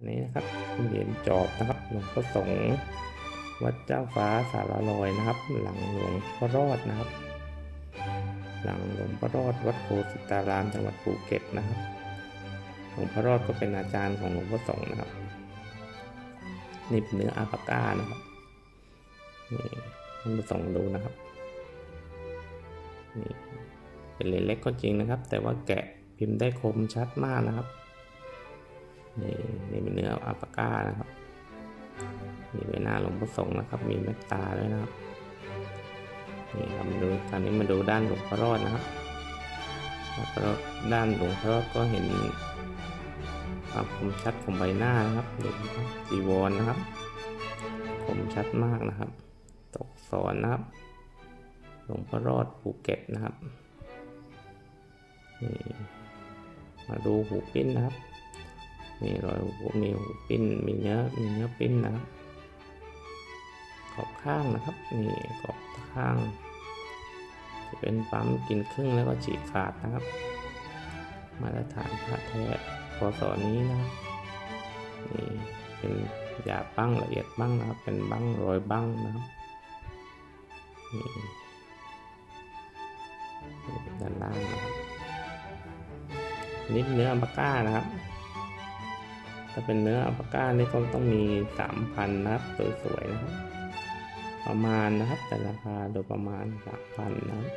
อันนี้นะครับเหรียญจอบนะครับหลวงพ่อสงฆ์วัดเจ้าฟ้าสารลอยนะครับ หลังหลวงพ่อรอดนะครับ หลังหลวงพ่อรอดวัดโพสิตารามจังหวัดภูเก็ตนะครับหลวงพ่อรอดก็เป็นอาจารย์ของหลวงพ่อสงฆ์นะครับนี่เป็นเนื้ออาปาก้านะครับนี่ท่านผู้ชมดูนะครับนี่เป็นเหรียญเล็กก็จริงนะครับ แต่ว่าแกะพิมพ์ได้คมชัดมากนะครับ นี่นี่เป็นเนื้ออัลปาก้านะครับนี่ใบหน้าหลวงพ่อสงฆ์นะครับ มีเมตตาด้วยนะครับนี่ครับมาดูตอนนี้มาดูด้านหลวงพ่อรอดนะครับแล้วก็ด้านหลวงพ่อรอดก็เห็นความคมชัดของใบหน้านะครับดูนะครับจีวรนะครับคมชัดมากนะครับ ตกสอนนะครับ หลวงพ่อรอดภูเก็ตนะครับนี่มาดูหูปิ้นนะครับ มีรอยหูมีหูปิ้น มีเนื้อ มีเนื้อปิ้นนะครับ ขอบข้างนะครับ นี่ขอบข้าง จะเป็นปั๊มกินครึ่งแล้วก็ฉีกขาดนะครับ มาตรฐานพระแท้พศนี้นะนี่เป็นหยาบบ้างละเอียดบ้างนะครับ เป็นบ้างรอยบ้างนะครับนี่ด้านล่างนะครับนิดเนื้ออัลปาก้านะครับ ถ้าเป็นเนื้ออัลปาก้านี่ก็ต้องมีสามพันนะครับสวยๆนะครับ ประมาณนะครับ แต่ราคาโดยประมาณสามพันนะครับ